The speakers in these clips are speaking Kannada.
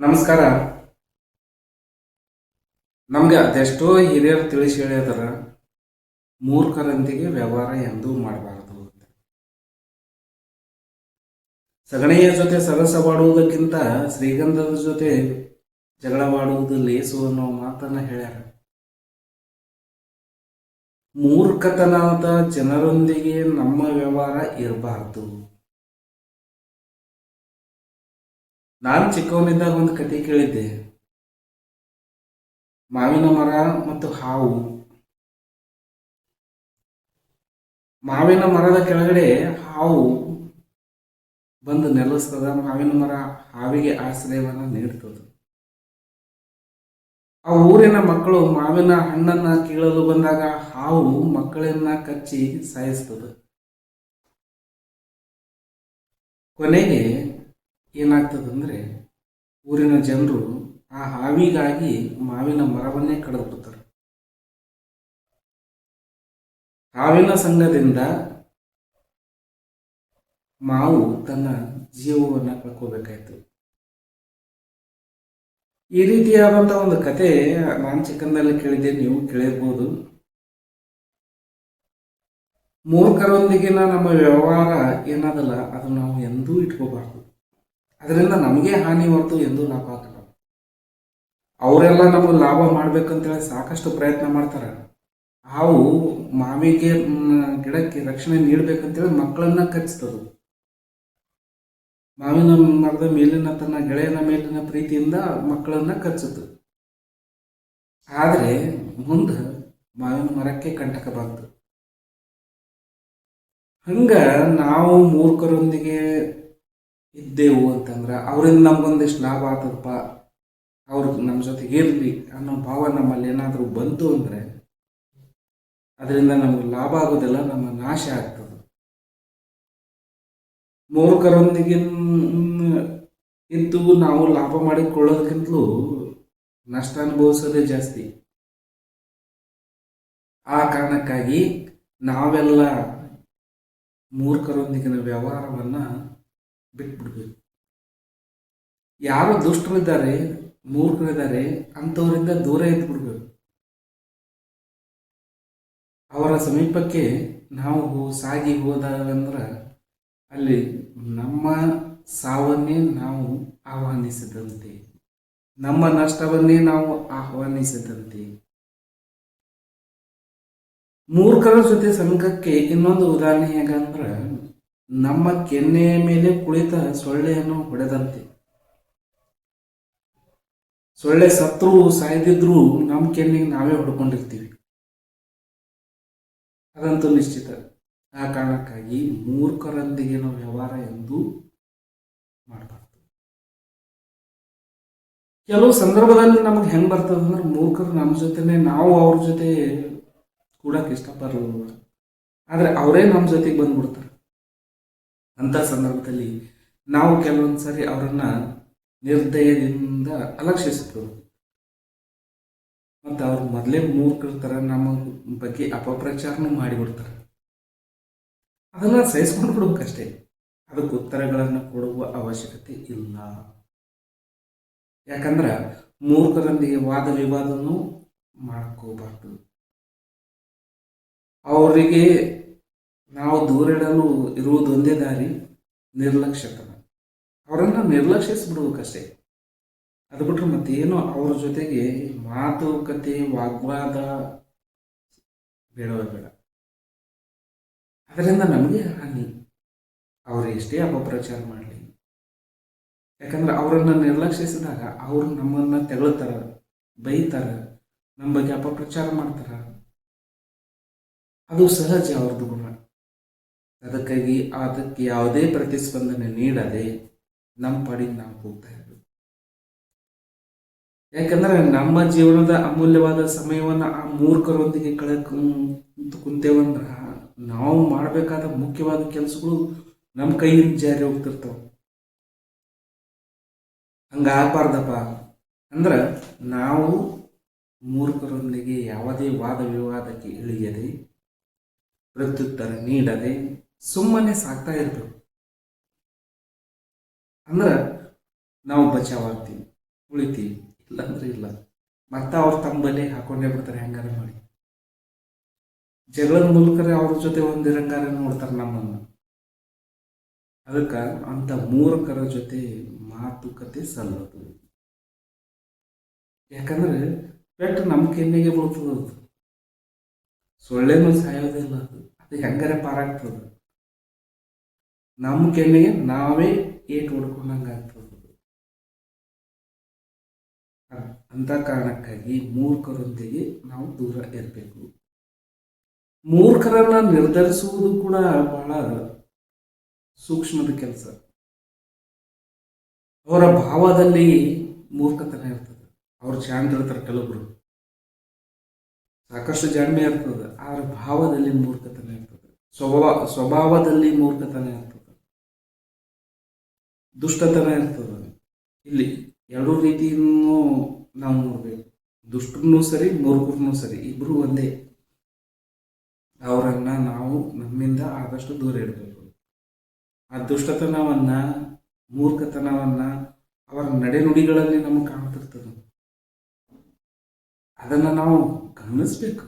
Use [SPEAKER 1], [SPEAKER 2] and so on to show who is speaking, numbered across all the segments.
[SPEAKER 1] ನಮಸ್ಕಾರ. ನಮ್ಗೆ ಅದೆಷ್ಟೋ ಹಿರಿಯರು ತಿಳಿಸಿ ಹೇಳಿದಾರ, ಮೂರ್ಖರಂತಿಗೆ ವ್ಯವಹಾರ ಎಂದೂ ಮಾಡಬಾರದು ಸಗಣಿಯ ಜೊತೆ ಸರಸವಾಡುವುದಕ್ಕಿಂತ ಶ್ರೀಗಂಧದ ಜೊತೆ ಜಗಳವಾಡುವುದು ಲೇಸು ಅನ್ನೋ ಮಾತನ್ನ ಹೇಳ್ಯಾರ. ಮೂರ್ಖತನದ ಜನರೊಂದಿಗೆ ನಮ್ಮ ವ್ಯವಹಾರ ಇರಬಾರದು. ನಾನು ಚಿಕ್ಕವನಿದ್ದಾಗ ಒಂದು ಕತೆ ಕೇಳಿದ್ದೆ. ಮಾವಿನ ಮರ ಮತ್ತು ಹಾವು. ಮಾವಿನ ಮರದ ಕೆಳಗಡೆ ಹಾವು ಬಂದು ನೆಲೆಸ್ತದ ಮಾವಿನ ಮರ ಹಾವಿಗೆ ಆಶ್ರಯವನ್ನ ನೀಡ್ತದ. ಆ ಊರಿನ ಮಕ್ಕಳು ಮಾವಿನ ಹಣ್ಣನ್ನ ಕೀಳಲು ಬಂದಾಗ ಹಾವು ಮಕ್ಕಳನ್ನ ಕಚ್ಚಿ ಸಾಯಿಸ್ತದೆ. ಕೊನೆಗೆ ಏನಾಗ್ತದಂದ್ರೆ ಊರಿನ ಜನರು ಆ ಹಾವಿಗಾಗಿ ಮಾವಿನ ಮರವನ್ನೇ ಕಡಿದು ಬಿಡ್ತಾರೆ. ಹಾವಿನ ಸಂಘದಿಂದ ಮಾವು ತನ್ನ ಜೀವವನ್ನು ಕಳ್ಕೋಬೇಕಾಯ್ತು. ಈ ರೀತಿಯಾದಂಥ ಒಂದು ಕತೆ ನಾನು ಚಿಕ್ಕಂದಲ್ಲಿ ಕೇಳಿದ್ದೆ, ನೀವು ಕೇಳಿರ್ಬೋದು. ಮೂರ್ಖರೊಂದಿಗಿನ ನಮ್ಮ ವ್ಯವಹಾರ ಏನಾದಲ್ಲ ಅದು ನಾವು ಎಂದೂ ಇಟ್ಕೋಬಾರ್ದು. ಅದರಿಂದ ನಮಗೆ ಹಾನಿ ಹೊರತು ಎಂದೂ ಲಾಭ ಆಗಲ್ಲ ಅವರೆಲ್ಲ ನಮಗೆ ಲಾಭ ಮಾಡ್ಬೇಕಂತೇಳಿ ಸಾಕಷ್ಟು ಪ್ರಯತ್ನ ಮಾಡ್ತಾರೆ. ಹಾವು ಮಾವಿಗೆ ಗಿಡಕ್ಕೆ ರಕ್ಷಣೆ ನೀಡ್ಬೇಕಂತೇಳಿ ಮಕ್ಕಳನ್ನ ಕಚ್ತದು. ಮಾವಿನ ಮರದ ಮೇಲಿನ ತನ್ನ ಗೆಳೆಯನ ಮೇಲಿನ ಪ್ರೀತಿಯಿಂದ ಮಕ್ಕಳನ್ನ ಕಚ್ಚುತ್ತೆ ಆದರೆ ಮುಂದೆ ಮಾವಿನ ಮರಕ್ಕೆ ಕಂಟಕ ಬಂತು. ಹಂಗ ನಾವು ಮೂರ್ಖರೊಂದಿಗೆ ಇದ್ದೆವು ಅಂತಂದ್ರೆ ಅವರಿಂದ ನಮಗೊಂದಿಷ್ಟು ಲಾಭ ಆಗ್ತದಪ್ಪ ಅವ್ರು ನಮ್ಮ ಜೊತೆಗೆ ಇರಲಿ ಅನ್ನೋ ಭಾವ ನಮ್ಮಲ್ಲಿ ಏನಾದರೂ ಬಂತು ಅಂದರೆ ಅದರಿಂದ ನಮಗೆ ಲಾಭ ಆಗೋದೆಲ್ಲ ನಮ್ಮ ನಾಶ ಆಗ್ತದೆ. ಮೂರ್ಖರೊಂದಿಗೆ ಇದ್ದು ನಾವು ಲಾಭ ಮಾಡಿಕೊಳ್ಳೋದಕ್ಕಿಂತಲೂ ನಷ್ಟ ಅನುಭವಿಸೋದೇ ಜಾಸ್ತಿ. ಆ ಕಾರಣಕ್ಕಾಗಿ ನಾವೆಲ್ಲ ಮೂರ್ಖರೊಂದಿಗಿನ ವ್ಯವಹಾರವನ್ನ ಬಿಟ್ಬಿಡ್ಬೇಕು. ಯಾರು ದುಷ್ಟರಿದ್ದಾರೆ, ಮೂರ್ಖರಿದ್ದಾರೆ ಅಂಥವರಿಂದ ದೂರ ಇದ್ಬಿಡ್ಬೇಕು. ಅವರ ಸಮೀಪಕ್ಕೆ ನಾವು ಸಾಗಿ ಹೋದಾಗಂದ್ರೆ ಅಲ್ಲಿ ನಮ್ಮ ಸಾವನ್ನೇ ನಾವು ಆಹ್ವಾನಿಸಿದಂತೆ. ನಮ್ಮ ನಷ್ಟವನ್ನೇ ನಾವು ಆಹ್ವಾನಿಸಿದಂತೆ. ಮೂರ್ಖರ ಜೊತೆ ಸಂಘಕ್ಕೆ ಇನ್ನೊಂದು ಉದಾಹರಣೆ ಹೇಗಂದ್ರೆ ನಮ್ಮ ಕೆನ್ನೆಯ ಮೇಲೆ ಕುಳಿತ ಸೊಳ್ಳೆಯನ್ನು ಹೊಡೆದಂತೆ. ಸೊಳ್ಳೆ ಸತ್ರು ಸಾಯ್ದಿದ್ರು ನಮ್ಮ ಕೆನ್ನೆಗೆ ನಾವೇ ಹೊಡ್ಕೊಂಡಿರ್ತೀವಿ. ಅದಂತೂ ನಿಶ್ಚಿತ. ಆ ಕಾರಣಕ್ಕಾಗಿ ಮೂರ್ಖರೊಂದಿಗಿನ ವ್ಯವಹಾರ ಎಂದು ಮಾಡಬಾರ್ದು. ಕೆಲವು ಸಂದರ್ಭದಲ್ಲಿ ನಮಗೆ ಹೆಂಗೆ ಬರ್ತದೆ ಅಂದ್ರೆ ಮೂರ್ಖರು ನಮ್ಮ ಜೊತೆನೆ, ನಾವು ಅವ್ರ ಜೊತೆ ಕೂಡಕ್ಕೆ ಇಷ್ಟಪಡಲ್ಲ. ಆದ್ರೆ ಅವರೇ ನಮ್ಮ ಜೊತೆಗೆ ಬಂದ್ಬಿಡ್ತಾರೆ. ಅಂತ ಸಂದರ್ಭದಲ್ಲಿ ನಾವು ಕೆಲವೊಂದು ಸಾರಿ ಅವರನ್ನು ನಿರ್ದಯದಿಂದ ಅಲಕ್ಷಿಸಬಹುದು ಮತ್ತು ಅವ್ರು ಮೊದಲೇ ಥರ ನಮ್ಮ ಬಗ್ಗೆ ಅಪಪ್ರಚಾರನೂ ಮಾಡಿಬಿಡ್ತಾರೆ ಅದನ್ನು ಸಹಿಸ್ಕೊಂಡು ಬಿಡ್ಬೇಕಷ್ಟೇ ಅದಕ್ಕೆ ಉತ್ತರಗಳನ್ನು ಕೊಡುವ ಅವಶ್ಯಕತೆ ಇಲ್ಲ. ಯಾಕಂದ್ರೆ ಮೂರ್ಖರೊಂದಿಗೆ ವಾದ ವಿವಾದನೂ ಮಾಡ್ಕೋಬಾರ್ದು. ಅವರಿಗೆ ನಾವು ದೂರಿಡಲು ಇರುವುದೊಂದೇ ದಾರಿ, ನಿರ್ಲಕ್ಷ್ಯತನ. ಅವರನ್ನು ನಿರ್ಲಕ್ಷಿಸ್ಬಿಡ್ಬೇಕಷ್ಟೇ. ಅದು ಬಿಟ್ಟರೆ ಮತ್ತೇನು ಅವ್ರ ಜೊತೆಗೆ ಮಾತುಕತೆ ವಾಗ್ವಾದ ಬೇಡವೇ ಬೇಡ. ಅದರಿಂದ ನಮಗೆ ಹಾನಿ. ಅವರು ಎಷ್ಟೇ ಅಪಪ್ರಚಾರ ಮಾಡಲಿ. ಯಾಕಂದ್ರೆ ಅವರನ್ನು ನಿರ್ಲಕ್ಷಿಸಿದಾಗ ಅವರು ನಮ್ಮನ್ನು ತೆಗಳ್ತಾರ, ಬೈತಾರ, ನಮ್ಮ ಬಗ್ಗೆ ಅಪಪ್ರಚಾರ ಮಾಡ್ತಾರ. ಅದು ಸಹಜ ಅವ್ರದ್ದು ಗುಣ. ಅದಕ್ಕಾಗಿ ಅದಕ್ಕೆ ಯಾವುದೇ ಪ್ರತಿಸ್ಪಂದನೆ ನೀಡದೆ ನಮ್ಮ ಪಾಡಿಗೆ ನಾವು ಹೋಗ್ತಾ ಯಾಕಂದ್ರೆ ನಮ್ಮ ಜೀವನದ ಅಮೂಲ್ಯವಾದ ಸಮಯವನ್ನು ಆ ಮೂರ್ಖರೊಂದಿಗೆ ಕಳೆ ಕುಂತೇವಂದ್ರ ನಾವು ಮಾಡಬೇಕಾದ ಮುಖ್ಯವಾದ ಕೆಲಸಗಳು ನಮ್ಮ ಕೈಯಿಂದ ಜಾರಿ ಹೋಗ್ತಿರ್ತಾವ. ಹಂಗಾಗಬಾರ್ದಪ್ಪ ಅಂದ್ರೆ ನಾವು ಮೂರ್ಖರೊಂದಿಗೆ ಯಾವುದೇ ವಾದ ವಿವಾದಕ್ಕೆ ಇಳಿಯದೆ, ಪ್ರತ್ಯುತ್ತರ ನೀಡದೆ ಸುಮ್ಮನೆ ಸಾಕ್ತಾ ಇರ್ಬೇಕು. ಅಂದ್ರೆ ನಾವು ಬಚಾವ್ ಆಗ್ತೀವಿ ಉಳಿತೀವಿ, ಇಲ್ಲಾಂದ್ರೆ ಇಲ್ಲ. ಮತ್ತೆ ಅವ್ರು ತಮ್ಮ ಬಲೆ ಹಾಕೊಂಡೇ ಬಿಡ್ತಾರೆ, ಹೆಂಗಾರ ಮಾಡಿ. ಜಗಳದ ಮೂಲಕರೇ ಅವ್ರ ಜೊತೆ ಒಂದಿರಂಗಾರ ನೋಡ್ತಾರೆ ನಮ್ಮನ್ನು. ಅದಕ್ಕೆ ಅಂತ ಮೂರಕರ ಜೊತೆ ಮಾತುಕತೆ ಸಲ್ಲದು. ಯಾಕಂದ್ರೆ ಪೆಟ್ಟು ನಮ್ಮ ಕೆನ್ನೆಗೆ ಬೀಳ್ತದ ಅದು ಸೊಳ್ಳೆನೂ ಸಾಯೋದಿಲ್ಲ ಅದು. ಅದು ಹೆಂಗಾರೆ ಪಾರಾಗ್ತದ. ನಮ್ಮ ಕೆನ್ನೆಗೆ ನಾವೇ ಏಟ್ ಹೊಡ್ಕೊಂಡಂಗೆ ಆಗ್ತದೆ ಅಂತ ಕಾರಣಕ್ಕಾಗಿ ಮೂರ್ಖರೊಂದಿಗೆ ನಾವು ದೂರ ಇರಬೇಕು. ಮೂರ್ಖರನ್ನ ನಿರ್ಧರಿಸುವುದು ಕೂಡ ಬಹಳ ಸೂಕ್ಷ್ಮದ ಕೆಲಸ. ಅವರ ಭಾವದಲ್ಲಿ ಮೂರ್ಖತನ ಇರ್ತದೆ. ಅವ್ರು ಜಾಣ್ರು ಇರ್ತಾರೆ ಕೆಲವೊಬ್ರು ಸಾಕಷ್ಟು ಜಾಣ್ಮೆ ಇರ್ತದೆ ಅವರ ಭಾವದಲ್ಲಿ ಮೂರ್ಖತನ ಇರ್ತದೆ. ಸ್ವಭಾವ, ಸ್ವಭಾವದಲ್ಲಿ ಮೂರ್ಖತನ ಇರ್ತದೆ. ದುಷ್ಟತನ ಇರ್ತದೆ. ಇಲ್ಲಿ ಎರಡೂ ರೀತಿಯನ್ನು ನಾವು ನೋಡ್ಬೇಕು. ದುಷ್ಟರನ್ನೂ ಸರಿ ಮೂರ್ಖರನ್ನೂ ಸರಿ ಇಬ್ಬರು ಒಂದೇ. ಅವರನ್ನ ನಾವು ನಮ್ಮಿಂದ ಆದಷ್ಟು ದೂರ ಇಡಬೇಕು. ಆ ದುಷ್ಟತನವನ್ನ, ಮೂರ್ಖತನವನ್ನ ಅವರ ನಡೆನುಡಿಗಳಲ್ಲಿ ನಮಗೆ ಕಾಣ್ತಿರ್ತದೆ. ಅದನ್ನ ನಾವು ಗಮನಿಸ್ಬೇಕು.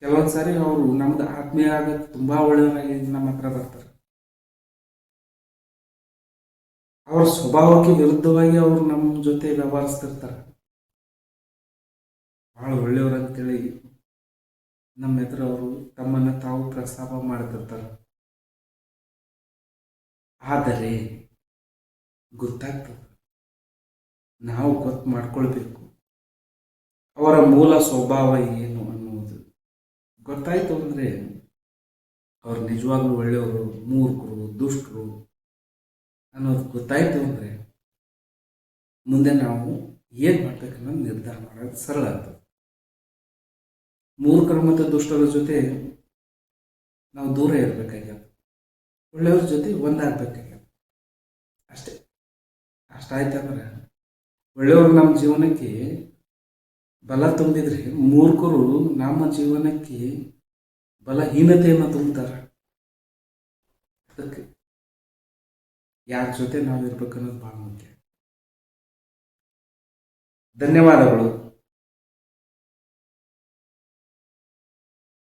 [SPEAKER 1] ಕೆಲವೊಂದು ಸಾರಿ ಅವರು ನಮ್ದು ಆತ್ಮೀಯ ಆಗಕ್ಕೆ ತುಂಬಾ ಒಳ್ಳೆಯವರಾಗಿ ನಮ್ಮ ಹತ್ರ ಬರ್ತಾರೆ. ಅವ್ರ ಸ್ವಭಾವಕ್ಕೆ ವಿರುದ್ಧವಾಗಿ ಅವರು ನಮ್ಮ ಜೊತೆ ವ್ಯವಹರಿಸ್ತಿರ್ತಾರೆ. ಬಹಳ ಒಳ್ಳೆಯವ್ರು ಅಂತೇಳಿ ನಮ್ಮ ಎದುರು ಅವರು ತಮ್ಮನ್ನ ತಾವು ಪ್ರಸ್ತಾಪ ಮಾಡ್ತಿರ್ತಾರೆ. ಆದರೆ ಗೊತ್ತಾಗ್ತದೆ. ನಾವು ಗೊತ್ತು ಮಾಡ್ಕೊಳ್ಬೇಕು. ಅವರ ಮೂಲ ಸ್ವಭಾವ ಏನು ಅನ್ನುವುದು. ಗೊತ್ತಾಯ್ತು ಅಂದ್ರೆ ಅವ್ರು ನಿಜವಾಗ್ಲೂ ಒಳ್ಳೆಯವರು, ಮೂರ್ಖರು, ದುಷ್ಟರು ಅನ್ನೋದು ಗೊತ್ತಾಯಿತು ಅಂದರೆ ಮುಂದೆ ನಾವು ಏನು ಮಾಡ್ಬೇಕನ್ನೋದು ನಿರ್ಧಾರ ಮಾಡೋದು ಸರಳ ಆಗ್ತದೆ ಮೂರ್ಖರು ಮತ್ತು ದುಷ್ಟರ ಜೊತೆ ನಾವು ದೂರ ಇರಬೇಕಾಗ್ಯದ. ಒಳ್ಳೆಯವ್ರ ಜೊತೆ ಒಂದಾಗಬೇಕಾಗ್ಯದ. ಅಷ್ಟೇ. ಅಷ್ಟಾಯ್ತಂದ್ರೆ ಒಳ್ಳೆಯವರು ನಮ್ಮ ಜೀವನಕ್ಕೆ ಬಲ ತುಂಬಿದ್ರೆ ಮೂರ್ಖರು ನಮ್ಮ ಜೀವನಕ್ಕೆ ಬಲಹೀನತೆಯನ್ನು ತುಂಬುತ್ತಾರೆ ಯಾರ ಜೊತೆ ನಾವು ಇರ್ಬೇಕನ್ನೋದು ಭಾಳ ಮುಖ್ಯ. ಧನ್ಯವಾದಗಳು.